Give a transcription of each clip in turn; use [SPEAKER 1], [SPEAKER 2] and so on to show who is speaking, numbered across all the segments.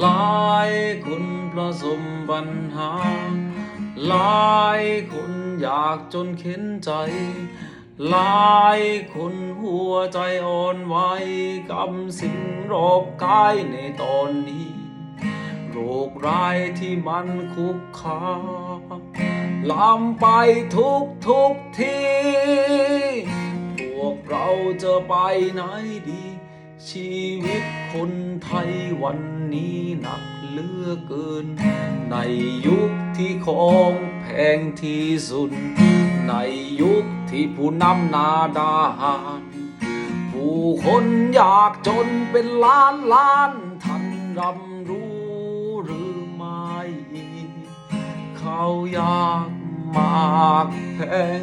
[SPEAKER 1] หลายคนประสมปัญหา หลายคนอยากจนเข็นใจ หลายคนหัวใจอ่อนไหวกับสิ่งรอบกายในตอนนี้ โรคร้ายที่มันคุกคามลามไปทุกทุกที พวกเราจะไปไหนดี ชีวิตคนไทยวันนี้หนักเหลือเกิน ในยุคที่ของแพงที่สุด ในยุคที่ผู้นำนาดาหารผู้คนอยากจนเป็นล้านล้านท่านรำรู้หรือไม่เขาอยากมากแพง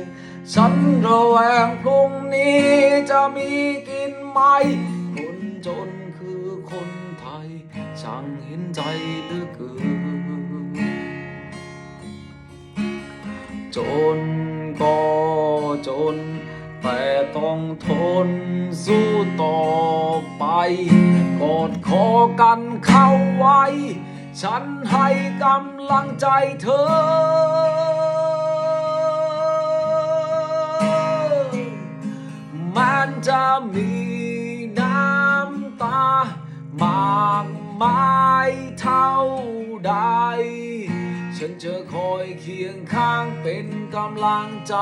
[SPEAKER 1] ฉันระแวงพรุ่งนี้จะมีกินไหม ช่างเห็นใจเหลือเกิน จนก็จน แต่ต้องทนสู้ต่อไป กอดคอกันเข้าไว้ ฉันให้กำลังใจเธอมันจะมีน้ำตามาก มายเท่าใด ฉันจะคอยเคียงข้างเป็นกำลังใจ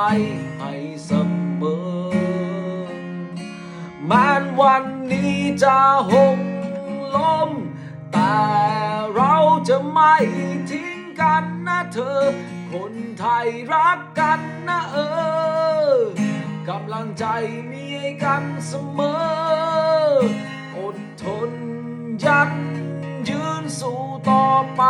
[SPEAKER 1] ให้เสมอแม้นวันนี้จะหกล้ม แต่เราจะไม่ทิ้งกันนะเธอ คนไทยรักกันนะเออกำลังใจมีให้กันเสมอ อดทนยัน ไป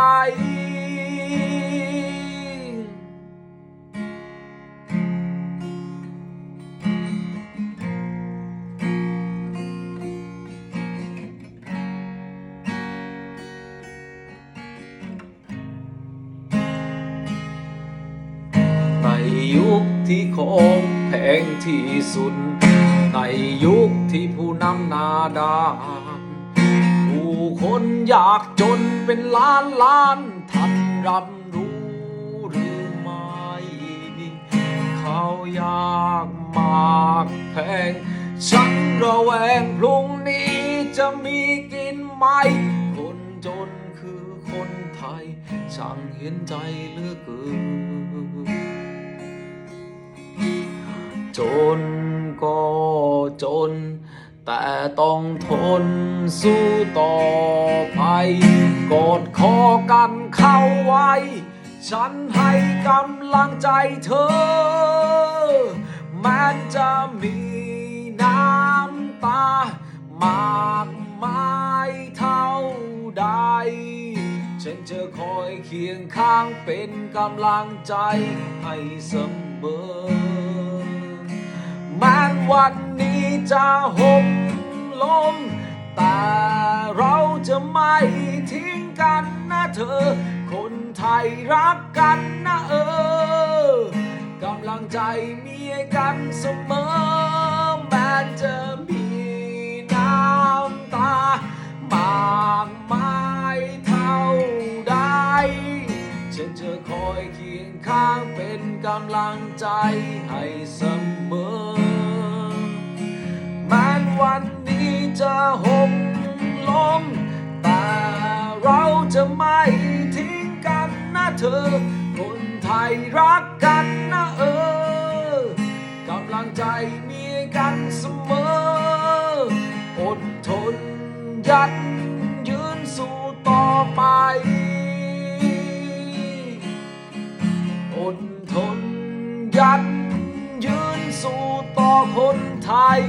[SPEAKER 1] ในยุคที่ของแพงที่สุด ในยุคที่ผู้นำนาดา คนอยากจนเป็นล้านล้านท่านรับรู้หรือไม่ เขาอยากมากแพง ฉันระแวงพรุ่งนี้จะมีกินไหม คนจนคือคนไทย ช่างเห็นใจเหลือเกิน จนก็จน แต่ต้องทนสู้ต่อไปกอดคอกันเข้าไว้ ฉันให้กำลังใจเธอ แม้จะมีน้ำตามากมายเท่าใด ฉันจะคอยเคียงข้างเป็นกำลังใจให้เสมอแม้วันนี้ จะหกลม แต่เราจะไม่ทิ้งกันนะเธอ คนไทยรักกันนะเออกำลังใจมีกันเสมอ แม้จะมีน้ำตามากมายเท่าใด ฉันจะคอยเคียงข้างเป็นกำลังใจให้เสมอ วันนี้จะหกล้มแต่เราจะไม่ทิ้งกันนะเธอ คนไทยรักกันนะเออกำลังใจมีกันเสมอ อดทนยันยืนสู้ต่อไป อดทนยันยืนสู้ต่อคนไทย